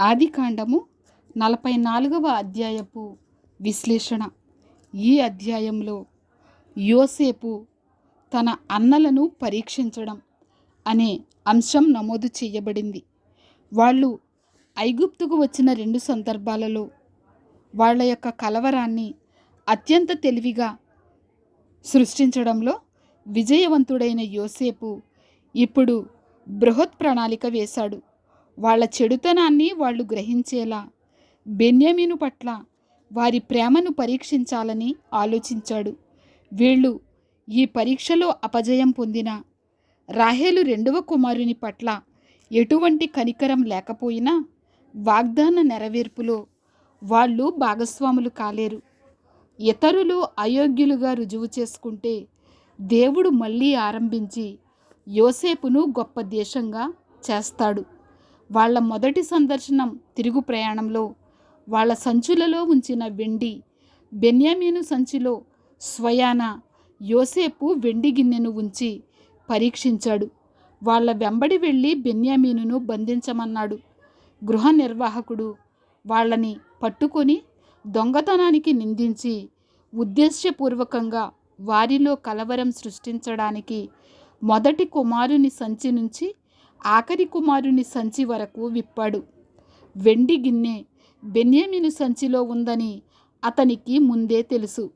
ఆదికాండము నలభై నాలుగవ అధ్యాయపు విశ్లేషణ. ఈ అధ్యాయంలో యోసేపు తన అన్నలను పరీక్షించడం అనే అంశం నమోదు చేయబడింది. వాళ్ళు ఐగుప్తుకు వచ్చిన రెండు సందర్భాలలో వాళ్ళ యొక్క కలవరాన్ని అత్యంత తెలివిగా సృష్టించడంలో విజయవంతుడైన యోసేపు ఇప్పుడు బృహత్ ప్రణాళిక వేశాడు. వాళ్ళ చెడుతనాన్ని వాళ్ళు గ్రహించేలా బెన్యమీను పట్ల వారి ప్రేమను పరీక్షించాలని ఆలోచించాడు. వీళ్ళు ఈ పరీక్షలో అపజయం పొందిన రాహేలు రెండవ కుమారుని పట్ల ఎటువంటి కనికరం లేకపోయినా వాగ్దాన నెరవేర్పులో వాళ్ళు భాగస్వాములు కాలేరు. ఇతరులు అయోగ్యులుగా రుజువు చేసుకుంటే దేవుడు మళ్ళీ ఆరంభించి యోసేపును గొప్ప దేశంగా చేస్తాడు. వాళ్ళ మొదటి సందర్శనం తిరుగు ప్రయాణంలో వాళ్ళ సంచులలో ఉంచిన వెండి బెన్యామీను సంచిలో స్వయాన యోసేపు వెండి గిన్నెను ఉంచి పరీక్షించాడు. వాళ్ళ వెంబడి వెళ్ళి బెన్యామీనును బంధించమన్నాడు. గృహ నిర్వాహకుడు వాళ్ళని పట్టుకొని దొంగతనానికి నిందించి ఉద్దేశ్యపూర్వకంగా వారిలో కలవరం సృష్టించడానికి మొదటి కుమారుని సంచి నుంచి ఆఖరి కుమారుని సంచి వరకు విప్పాడు. వెండి గిన్నె బెన్యామీను సంచిలో ఉందని అతనికి ముందే తెలుసు.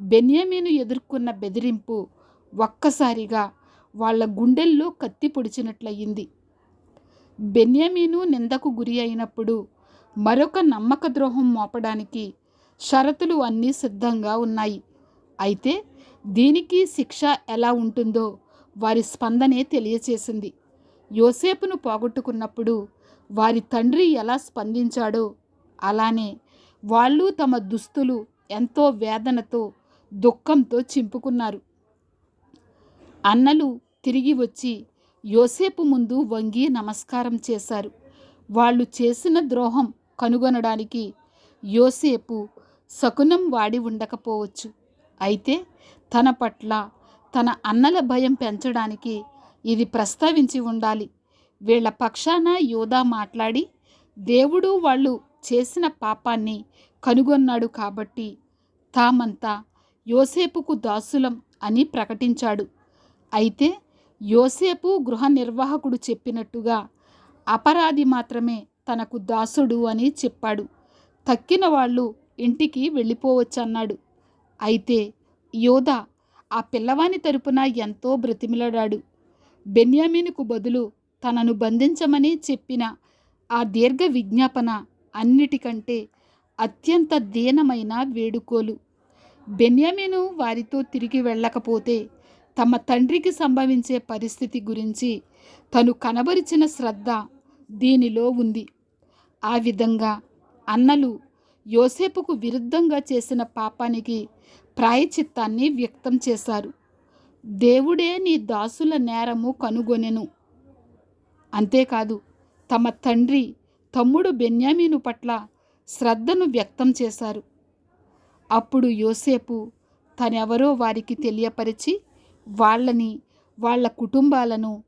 బెన్యామీను ఎదుర్కొన్న బెదిరింపు ఒక్కసారిగా వాళ్ళ గుండెల్లో కత్తి పొడిచినట్లయింది. బెన్యామీను నిందకు గురి అయినప్పుడు మరొక నమ్మక ద్రోహం మోపడానికి షరతులు అన్నీ సిద్ధంగా ఉన్నాయి. అయితే దీనికి శిక్ష ఎలా ఉంటుందో వారి స్పందనే తెలియచేసింది. యోసేపును పోగొట్టుకున్నప్పుడు వారి తండ్రి ఎలా స్పందించాడో అలానే వాళ్ళు తమ దుస్తులు ఎంతో వేదనతో దుఃఖంతో చింపుకున్నారు. అన్నలు తిరిగి వచ్చి యోసేపు ముందు వంగి నమస్కారం చేశారు. వాళ్ళు చేసిన ద్రోహం కనుగొనడానికి యోసేపు శకునం వాడి ఉండకపోవచ్చు. అయితే తన పట్ల తన అన్నల భయం పెంచడానికి ఇది ప్రస్తావించి ఉండాలి. వీళ్ళ పక్షాన యోధా మాట్లాడి దేవుడు వాళ్ళు చేసిన పాపాన్ని కనుగొన్నాడు కాబట్టి తామంతా యోసేపుకు దాసులం అని ప్రకటించాడు. అయితే యోసేపు గృహ నిర్వాహకుడు చెప్పినట్టుగా అపరాధి మాత్రమే తనకు దాసుడు అని చెప్పాడు. తక్కిన వాళ్ళు ఇంటికి వెళ్ళిపోవచ్చన్నాడు. అయితే యోధ ఆ పిల్లవాని తరపున ఎంతో బ్రతిమిలడాడు. బెన్యామీనుకు బదులు తనను బంధించమని చెప్పిన ఆ దీర్ఘ విజ్ఞాపన అన్నిటికంటే అత్యంత దీనమైన వేడుకోలు. బెన్యామీను వారితో తిరిగి వెళ్ళకపోతే తమ తండ్రికి సంభవించే పరిస్థితి గురించి తను కనబరిచిన శ్రద్ధ దీనిలో ఉంది. ఆ విధంగా అన్నలు యోసేపుకు విరుద్ధంగా చేసిన పాపానికి ప్రాయచిత్తాన్ని వ్యక్తం చేశారు. దేవుడే నీ దాసుల నేరము కనుగొనెను. అంతేకాదు తమ తండ్రి తమ్ముడు బెన్యామీను పట్ల శ్రద్ధను వ్యక్తం చేశారు. అప్పుడు యోసేపు తనెవరో వారికి తెలియపరిచి వాళ్ళని వాళ్ళ కుటుంబాలను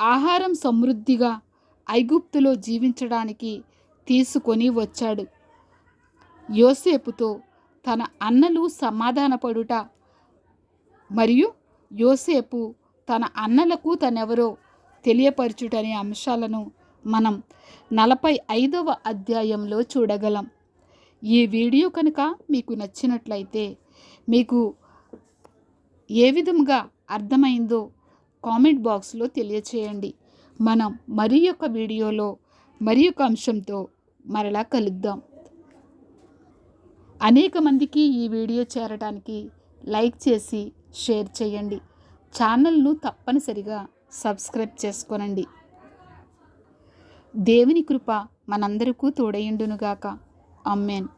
ఆహారం సమృద్ధిగా ఐగుప్తులో జీవించడానికి తీసుకొని వచ్చాడు. యోసేపుతో తన అన్నలు సమాధానపడుట మరియు యోసేపు తన అన్నలకు తనెవరో తెలియపరచుటనే అంశాలను మనం నలభై ఐదవ అధ్యాయంలో చూడగలం. ఈ వీడియో కనుక మీకు నచ్చినట్లయితే మీకు ఏ విధంగా అర్థమైందో కామెంట్ బాక్స్లో తెలియచేయండి. మనం మరి యొక్క వీడియోలో మరి యొక్క అంశంతో మరలా కలుద్దాం. అనేక మందికి ఈ వీడియో చేరడానికి లైక్ చేసి షేర్ చేయండి. ఛానల్ను తప్పనిసరిగా సబ్స్క్రైబ్ చేసుకోనండి. దేవుని కృప మనందరికీ తోడయుండునుగాక. అమ్మేన్